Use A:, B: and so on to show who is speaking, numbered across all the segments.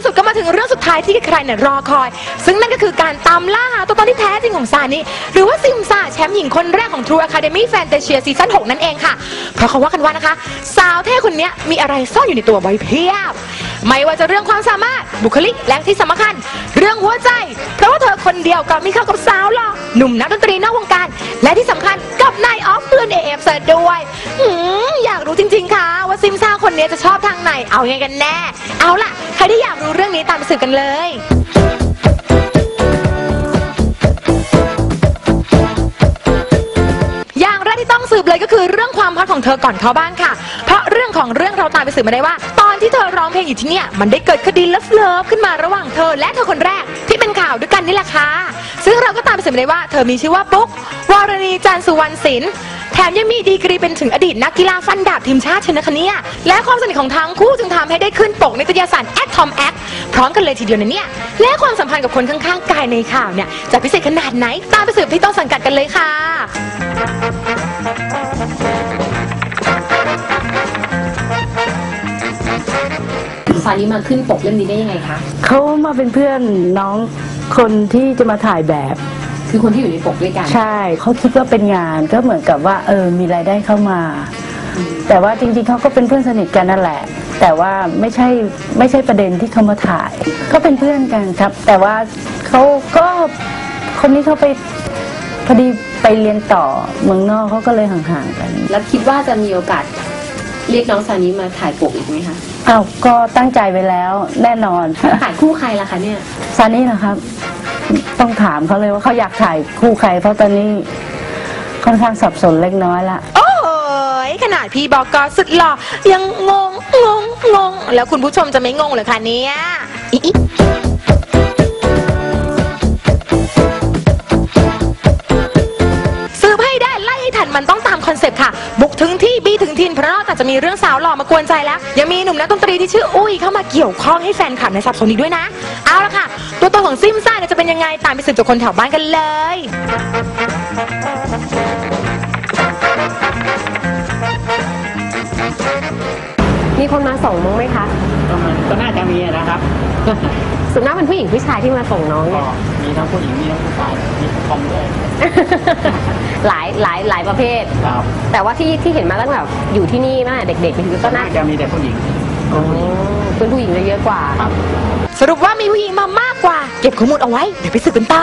A: ที่สุดก็มาถึงเรื่องสุดท้ายที่ใครๆเนี่ยรอคอย ซึ่งนั่นก็คือการตามล่าหาตัวตนที่แท้จริงของซานิหรือว่าซิมซาแชมป์หญิงคนแรกของ True Academy Fantasia ซีซั่น6นั่นเองค่ะ เพราะเขาว่ากันว่านะคะ สาวเท่คนนี้มีอะไรซ่อนอยู่ในตัวไว้เพียบ ไม่ว่าจะเรื่องความสามารถบุคลิกและที่สำคัญ เรื่องหัวใจ เพราะว่าเธอคนเดียวก็มีเข้ากับสาวหล่อหนุ่มนักดนตรีนอกวงการ และที่สำคัญกับนายออฟเพื่อนเอฟเซอร์ด้วยหืมอยากรู้จริง ๆ ค่ะ ว่าซิมซ่าคนนี้จะชอบทางไหน เอาไงกันแน่ เอาล่ะ ใครที่อยากรู้เรื่องนี้ตามไปสืบกันเลยอย่างแรกที่ต้องสืบเลยก็คือเรื่องความฮอตของเธอก่อนเข้าบ้านค่ะ เพราะเรื่องของเรื่องเราตามไปสืบมาได้ว่าต ที่เธอร้องเพลงอยู่ที่เนี่ยมันได้เกิดคดีเลิฟเลิฟขึ้นมาระหว่างเธอและเธอคนแรกที่เป็นข่าวด้วยกันนี่แหละค่ะ ซึ่งเราก็ตามไปสืบได้ว่าเธอมีชื่อว่าปุ๊กวรณีจันทร์สุวรรณศิลป์แถมยังมีดีกรีเป็นถึงอดีตนักกีฬาฟันดาบทีมชาติเชนะคะเนี่ยและความสนิทของทั้งคู่จึงทำให้ได้ขึ้นปกนิตยสารแอดทอมแอคพร้อมกันเลยทีเดียวนะเนี่ย และความสัมพันธ์กับคนข้างๆกายในข่าวเนี่ยจะพิเศษขนาดไหนตามไปสืบที่ต้นสังกัดกันเลยค่ะ
B: ซานิมาขึ้นปกเล่มนี้ได้ยังไงคะ
C: เขามาเป็นเพื่อนน้องคนที่จะมาถ่ายแบบ
B: คือคนที่อยู่ในปกด้วยกัน
C: ใช่เขาคิดว่าเป็นงานก็เหมือนกับว่าเออมีรายได้เข้ามา แต่ว่าจริงๆเขาก็เป็นเพื่อนสนิทกันนั่นแหละ แต่ว่าไม่ใช่ไม่ใช่ประเด็นที่เขามาถ่ายเขาเป็นเพื่อนกันครับ แต่ว่าเขาก็คนนี้เขาไปพอดีไปเรียนต่อเมืองนอกเขาก็เลยห่างๆกัน
B: แล้วคิดว่าจะมีโอกาส เรียกน้องซานิมาถ่ายปกอีกไหมคะ
C: อ้าวก็ตั้งใจไว้แล้วแน่นอน
B: ถ่ายคู่ใครล่ะคะเนี่ย
C: ซานี่นะครับ ต้องถามเขาเลยว่าเขาอยากถ่ายคู่ใคร เพราะตอนนี้ค่อนข้างสับสนเล็กน้อยละ
A: โอ้ยขนาดพี่บอกกสุดหล่อยังงงงงงง แล้วคุณผู้ชมจะไม่งงเหรอคะเนี่ยอิอิ จากจะมีเรื่องสาวหล่อมากวนใจแล้ว ยังมีหนุ่มนักดนตรีที่ชื่ออุ้ยเข้ามาเกี่ยวข้องให้แฟนคลับในสับสนอีกด้วยนะ เอาละค่ะ ตัวตนของซิมซ่าเนี่ยจะเป็นยังไง ตามไปสืบจากคนแถวบ้านกันเลย
D: มีคนมาส่งมั้งไหมคะ
E: ก็มันก็น่าจะมีนะครับ
D: ส่วนมากเป็นผู้หญิงผู้ชายที่มาส่งน้อง
E: ก็
D: เนี่ย
E: มีทั้งผู้หญิงมีทั้งผู้ชายมีคอมด้วย
D: หลายหลายหลายประเภท
E: ครับ
D: แต่ว่าที่ที่เห็นมาตั้งแต่อยู่ที่นี่มาตั้งแต่เด็กๆไปถึงก็น่า
E: น่าจะมีแต่ผู้หญิง
D: อ๋อเป็นผู้หญิงจะเยอะกว่า
E: ครับ
A: สรุปว่ามีผู้หญิงมามากกว่า เก็บข้อมูลเอาไว้ เดี๋ยวไปสืบกันต่อ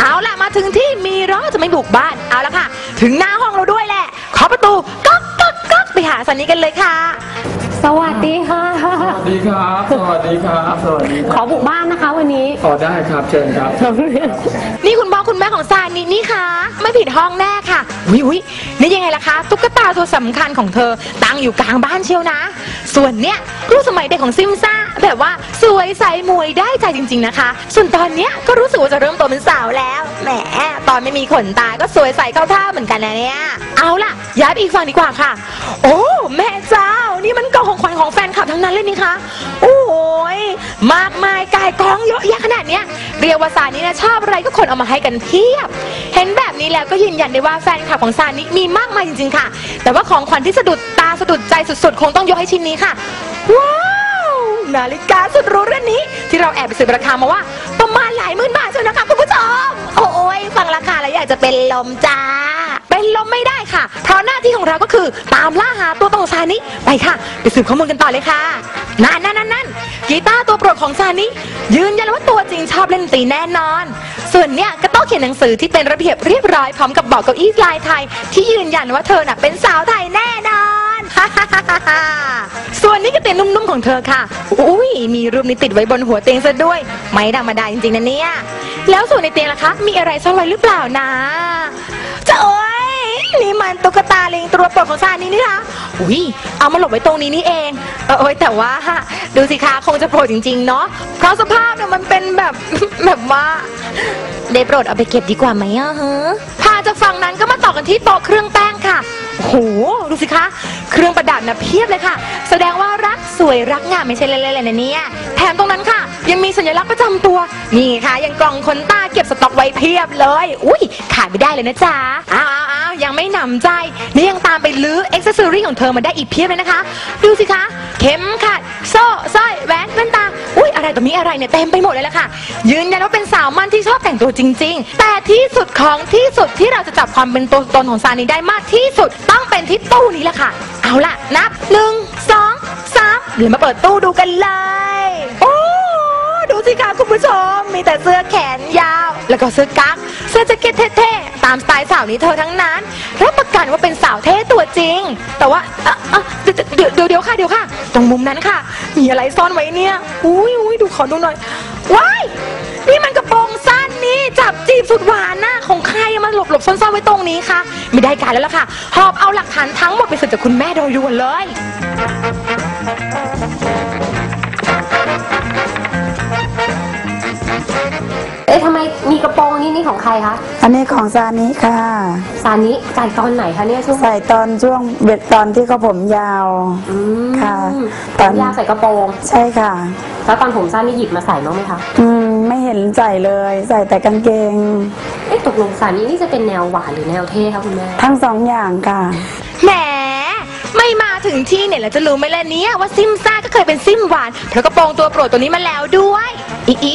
A: เอาล่ะมาถึงที่มีร้อจะไม่บุกบ้านเอาละค่ะ ถึงหน้าห้องเราด้วยแหละขอประตูก๊อกก๊อกก๊อกไปหาสันนี้กันเลยค่ะ
D: สวัสดีค่ะ
E: สวัสดีครับ สวัสดีครับ สวัสดี
D: ขอบุกบ้านนะคะวันนี้
E: ขอได้ครับ เชิญครับ
A: นี่คุณพ่อคุณแม่ของซานินี่คะไม่ผิดห้องแน่ค่ะวิวินี่ยังไงล่ะคะตุ๊กตาตัวสำคัญของเธอตั้งอยู่กลางบ้านเชียวนะ ส่วนเนี้ยรูปสมัยเด็กของซิมซ่าแบบว่าสวยใสมวยได้ใจจริง ๆนะคะ ส่วนตอนเนี้ยก็รู้สึกว่าจะเริ่มโตเป็นสาวแล้วแหมตอนไม่มีขนตาก็สวยใสเข้าท่าเหมือนกันนะเนี่ย เอาล่ะ ย้ายไปอีกฝั่งดีกว่าค่ะ โอ้แม่เจ้า นี่มันกล่องของขวัญของแฟนคลับทั้งนั้นเลยนี่คะโอ้ยมากมายกายกองเยอะแยะขนาดเนี้ยเรียกว่าซานินะชอบอะไรก็คนเอามาให้กันเพียบ เห็นแบบนี้แล้วก็ยืนยันได้ว่าแฟนคลับของซานิมีมากมายจริงๆค่ะ แต่ว่าของขวัญที่สะดุดตาสะดุดใจสุดๆ คงต้องยกให้ชิ้นนี้ค่ะว้าวนาฬิกาสุดรู้เรือนนี้ ที่เราแอบไปสืบราคามาว่า ประมาณหลายหมื่นบาทเชียนะคะคุณผู้ชมโอ้ยฟังราคาแล้วอยากจะเป็นลมจ้า ลมไม่ได้ค่ะ เพราะหน้าที่ของเราก็คือตามล่าหาตัวตองซานิไปค่ะไปสืบข้อมูลกันต่อเลยค่ะนั่นนั่นนั่นนั่นกีตาร์ตัวโปรดของซานิยืนยันว่าตัวจริงชอบเล่นดนตรีแน่นอน ส่วนเนี้ยก็ต้องเขียนหนังสือที่เป็นระเบียบเรียบร้อยพร้อมกับบอกเก้าอี้ลายไทย ที่ยืนยันว่าเธอน่ะเป็นสาวไทยแน่นอนส่วนนี้ก็เตียงนุ่มๆของเธอค่ะ อุ้ยมีรูปนี้ติดไว้บนหัวเตียงซะด้วย ไม่ธรรมดาจริงๆนะเนี่ย แล้วส่วนในเตียงล่ะคะ มีอะไรซ่อนไว้หรือเปล่านะ นี่มันตุ๊กตาลิงตัวโปรดของซานี่นี่คะอุ้ยเอามาหลบไว้ตรงนี้นี่เองเออโอ้ยแต่ว่าดูสิคะคงจะโปรดจริงๆเนาะเพราะสภาพเนี่ยมันเป็นแบบแบบว่าได้โปรดเอาไปเก็บดีกว่าไหมอะฮะพาจากฝั่งนั้นก็มาต่อกันที่โต๊ะเครื่องแป้งค่ะโอ้โหดูสิคะเครื่องประดับนะเพียบเลยค่ะ แสดงว่ารักสวยรักงามไม่ใช่เล่นๆเลยนะเนี่ยแถมตรงนั้นค่ะ ยังมีสัญลักษณ์ประจำตัวนี่ค่ะยังกล่องขนตาเก็บสต็อกไว้เพียบเลย อุ้ยขายไม่ได้เลยนะจ๊ะอ้าวอ้าว ยังไม่หนำใจนี่ยังตามไปลื้ออ็อกเซอรี่ของเธอมาได้อีกเพียบเลยนะคะ ดูสิคะ เข็มขัดโซ่สร้อยแหวนแว่นตา อุ้ยอะไรต่อมีอะไรเนี่ยเต็มไปหมดเลยละค่ะ ยืนยันว่าเป็นสาวมั่นที่ชอบแต่งตัวจริง ๆ แต่ที่สุดของที่สุดที่เราจะจับความเป็นตัวตนของซานีได้มากที่สุดต้องเป็นที่ตู้นี้แหละค่ะ เอาล่ะนับหนึ่งสองสามเดี๋ยวมาเปิดตู้ดูกันเลยโอ้ดูสิคะคุณผู้ชมมีแต่เสื้อแขนยาว แล้วก็เสื้อกั๊ก สื้อแจ็คเก็ตเท่ๆ ตามสไตล์สาวนี้เธอทั้งนั้น รับประกันว่าเป็นสาวเท่ตัวจริง แต่ว่าเอ่อเอ่อเดี๋ยวเดี๋ยวเดี๋ยวค่ะเดี๋ยวค่ะ ตรงมุมนั้นค่ะ มีอะไรซ่อนไว้เนี่ย อุ้ยอุ้ยดูขอดูหน่อย ว้าย นี่มันกระโปรงสั้นนี่ จับจีบสุดหวานน่ะของใครอะมาหลบหลบซ่อนๆไว้ตรงนี้ค่ะไม่ได้การแล้วล่ะค่ะ หอบเอาหลักฐานทั้งหมดไปสืบจากคุณแม่โดยด่วนเลย
D: ของใครคะ
C: อันนี้ของซานิค่ะ
D: ซานิจ่ายตอนไหนคะเนี่ยช่วง
C: ใส่ตอนช่วงเบ็ดตอนที่เขาผมยาว
D: อืม
C: ค่ะต
D: ต
C: อ
D: อนนยาวใส่กระโปรง
C: ใช่ค่ะ
D: แล้วตอนผมสั้นนี่หยิบมาใส่บ้างไหมคะ
C: อืมไม่เห็นใส่เลย ใส่แต่กางเกง
D: เอ๊ะตกลงซานินี่จะเป็นแนวหวานหรือแนวเท่คะคุณแม่
C: ทั้งสองอย่างค่ะ
A: แหม ไม่มาถึงที่เนี่ยแล้วจะรู้ไหมล่ะเนี่ยว่าซิมซ่าก็เคยเป็นซิมหวานเธอกระโปรงตัวโปรดตัวนี้มาแล้วด้วยอีอี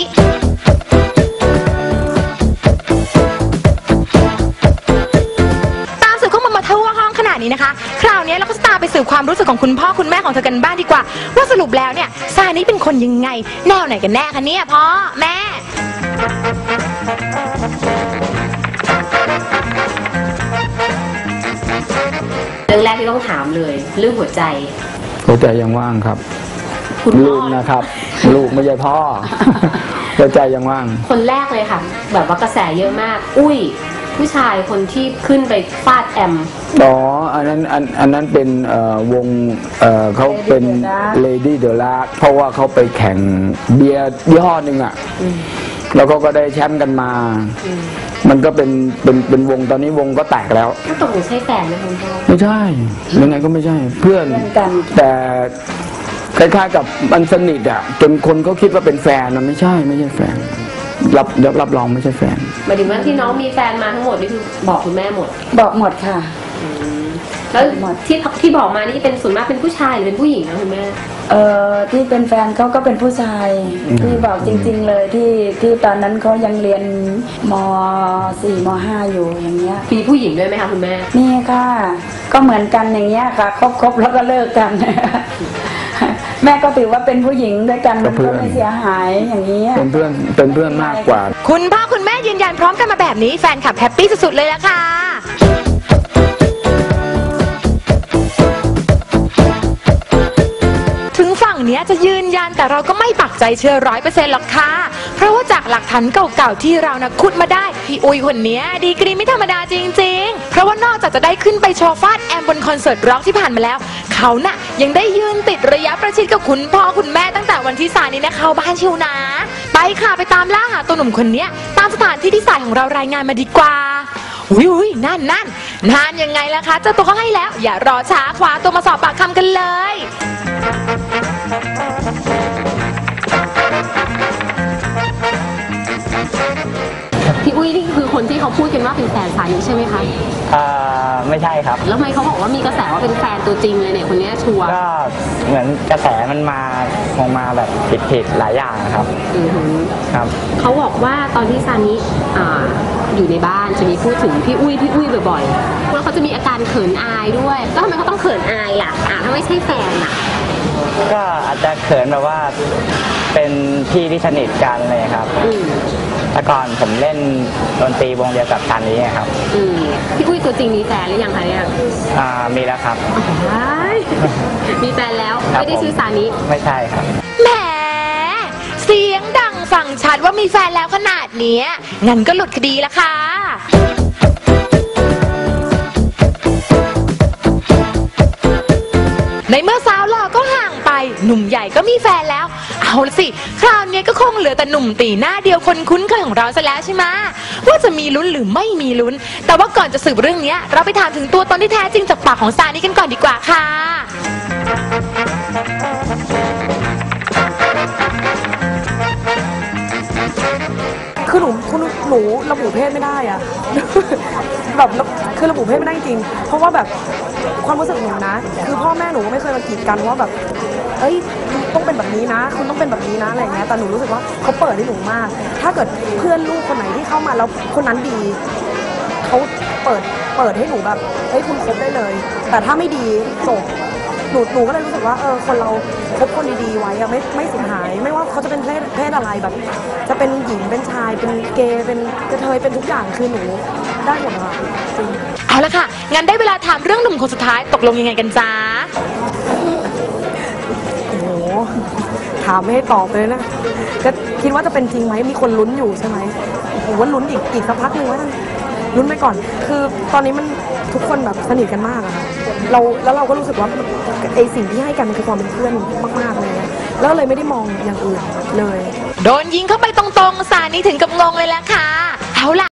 A: นาดนี้นะคะ คราวนี้เราก็จะตามไปสืบความรู้สึกของคุณพ่อคุณแม่ของเธอกันบ้างดีกว่า ว่าสรุปแล้วเนี่ยซานี่เป็นคนยังไง แนวไหนกันแน่คะเนี่ยพ่อแม่
D: เรื่องแรกที่ต้องถามเลย เรื่องหัวใจ
E: หัวใจยังว่างครับ
D: คุณพ่
E: ลู
D: อก
E: นะครับ ลูกไม่ใช่พ่อ หัวใจยังว่าง
D: คนแรกเลยค่ะ แบบว่ากระแสเยอะมาก อุ้ย ผู้ชายคนที่ขึ้นไปฟาดแอม
E: อ๋อ อันนั้นอันอันนั้นเป็นเอ่อวงเอ่อเขาเป็น
C: Lady
E: Lady
C: the Lark
E: the Lark เพราะว่าเขาไปแข่งเบียร์ยี่ห้อหนึ่งอะ แล้วเขาก็ได้แชมป์กันมา มันก็เป็นเป็นเป็นวงตอนนี้วงก็แตกแล้ว
D: ถ้าตกลงใช่แฟนไหมคุณพ่อ
E: ไม่ใช่ยังไงก็ไม่ใช่ เพื่อน
C: เพื่อนกัน
E: แต่คล้ายๆกับมันสนิทอะ จนคนเขาคิดว่าเป็นแฟนนะไม่ใช่ไม่ใช่แฟน รับรับรับรองไม่ใช่แฟน
D: หมายถึงว่าที่น้องมีแฟนมาทั้งหมดนี่คือบอกคุณแม่หมด
C: บอกหมดค่ะ
D: แล้ว
C: หมด
D: ที่ที่บอกมานี่เป็นส่วนมากเป็นผู้ชายหรือเป็นผู้หญิงนะคุณแม่
C: เอ่อที่เป็นแฟนเขาก็เป็นผู้ชาย
E: อืม
C: ที่บอกจริง ๆ เลยที่ที่ตอนนั้นเขายังเรียนม .4 ม .5 อยู่อย่างเงี้ย
D: มีผู้หญิงด้วยไหมคะคุณแม่
C: นี่ค่ะ ก็เหมือนกันอย่างเงี้ยค่ะคบคบแล้วก็เลิกกัน แม่ก็ถือว่าเป็นผู้หญิงด้วยกันมันก็ไม่เสียหายอย่างนี้ย
E: เป็นเพื่อนเป็นเพื่อนมากกว่า
A: คุณพ่อคุณแม่ยืนยันพร้อมกันมาแบบนี้แฟนคลับแฮปปี้สุดๆเลยละค่ะ ถึงฝั่งเนี้ยจะยืนยันแต่เราก็ไม่ปักใจเชื่อร้อยเปอร์เซ็นต์หรอกค่ะ เพราะว่าจากหลักฐานเก่าๆที่เรานะขุดมาได้พี่อุยคนเนี้ยดีกรีไม่ธรรมดาจริงๆ เพราะว่านอกจากจะได้ขึ้นไป โชว์ฟาดแอมบนคอนเสิร์ตร็อกที่ผ่านมาแล้ว เขาน่ะยังได้ยืนติดระยะประชิดกับคุณพ่อคุณแม่ตั้งแต่วันที่สานี้นะเขาบ้านชิวนะ ไปค่ะไปตามล่าหาตัวหนุ่มคนเนี้ย ตามสถานที่ที่สายของเรารายงานมาดีกว่าอุ้ยอุ้ยนั่นนั่นนานยังไงล่ะคะเจ้าตัวเขาให้แล้ว อย่ารอช้าคว้าตัวมาสอบปากคำกันเลย
D: พี่อุ้ยนี่คือคนที่เขาพูดกันว่าเป็นแฟนสานิใช่ไหมคะ แล้วทำไมเขาบอกว่ามีกระแสว่าเป็นแฟนตัวจริงเลยเนี่ยคนเนี้ยชัวร์
F: ก็เหมือนกระแสมันมาคงมาแบบผิดๆหลายอย่างนะครับ
D: อือหือ
F: ครับ
D: เขาบอกว่าตอนที่ซานิอ่าอยู่ในบ้านจะมีพูดถึงพี่อุ้ยพี่อุ้ยบ่อยๆแล้วเขาจะมีอาการเขินอายด้วยแล้วทำไมเขาต้องเขินอายล่ะอ่าถ้าไม่ใช่แฟนอะ
F: ก็อาจจะเขินแบบว่าเป็นพี่ที่สนิทกันเลยครับ
D: อืม
F: แต่ก่อนผมเล่นดนตรีวงเดียวกับซันนี้ครับ
D: อืมพี่อุ้ยตัวจริงมีแฟนหรือยังคะเนี่ย
F: อ่ามีแล้วครับ
D: ว้ายมีแฟนแล้ว
F: ครับ
D: ไม่ได้ชื่อซานิ
F: ไม่ใช่ครับ
A: แหมเสียงดังฟังชัดว่ามีแฟนแล้วขนาดเนี้ยงั้นก็หลุดคดีละค่ะ ในเมื่อสาวหล่อก็ ห่างไปหนุ่มใหญ่ก็มีแฟนแล้ว เอาละสิ คราวนี้ก็คงเหลือแต่หนุ่มตีหน้าเดียวคนคุ้นเคยของเราซะแล้วใช่ไหมว่าจะมีลุ้นหรือไม่มีลุ้น แต่ว่าก่อนจะสืบเรื่องนี้เราไปถามถึงตัวตนที่แท้จริงจากปากของซานี่กันก่อนดีกว่าค่ะคือหนูคุณ
G: หนูระบุเพศไม่ได้อะแบบคือระบุเพศไม่ได้จริง เพราะว่าแบบความรู้สึกหนูนะ คือพ่อแม่หนูไม่เคยมากีดกันว่าแบบ เอ้ยต้องเป็นแบบนี้นะ คุณต้องเป็นแบบนี้นะอะไรเงี้ยแต่หนูรู้สึกว่าเขาเปิดให้หนูมาก ถ้าเกิดเพื่อนลูกคนไหนที่เข้ามาแล้วคนนั้นดีเขาเปิดเปิดให้หนูแบบเฮ้ยคุณคบได้เลย แต่ถ้าไม่ดีจบหนูหนูก็เลยรู้สึกว่าเออคนเราคบคนดีๆไว้อะไม่ไม่เสียหาย ไม่ว่าเขาจะเป็นเพศเพศอะไรแบบ จะเป็นหญิงเป็นชายเป็นเกย์เป็นกระเทยเป็นทุกอย่างคือหนูได้หมดอะจริง
A: เอาละค่ะงั้นได้เวลาถามเรื่องหนุ่มคนสุดท้ายตกลงยังไงกันจ้า
G: โอ้โหถามไม่ให้ตอบเลยนะ ก็คิดว่าจะเป็นจริงไหมมีคนลุ้นอยู่ใช่ไหมโอ้โหว่าลุ้นอีกอีกสักพักหนึ่งว่าลุ้นไปก่อน คือตอนนี้มันทุกคนแบบสนิทกันมากอะค่ะเราแล้วเราก็รู้สึกว่าไอสิ่งที่ให้กันมันคือความเป็นเพื่อนมากๆเลยอะแล้วเลยไม่ได้มองอย่างอื่นเลย
A: โดนยิงเข้าไปตรงๆ สานี้ถึงกับงงเลยละค่ะ เอาล่ะ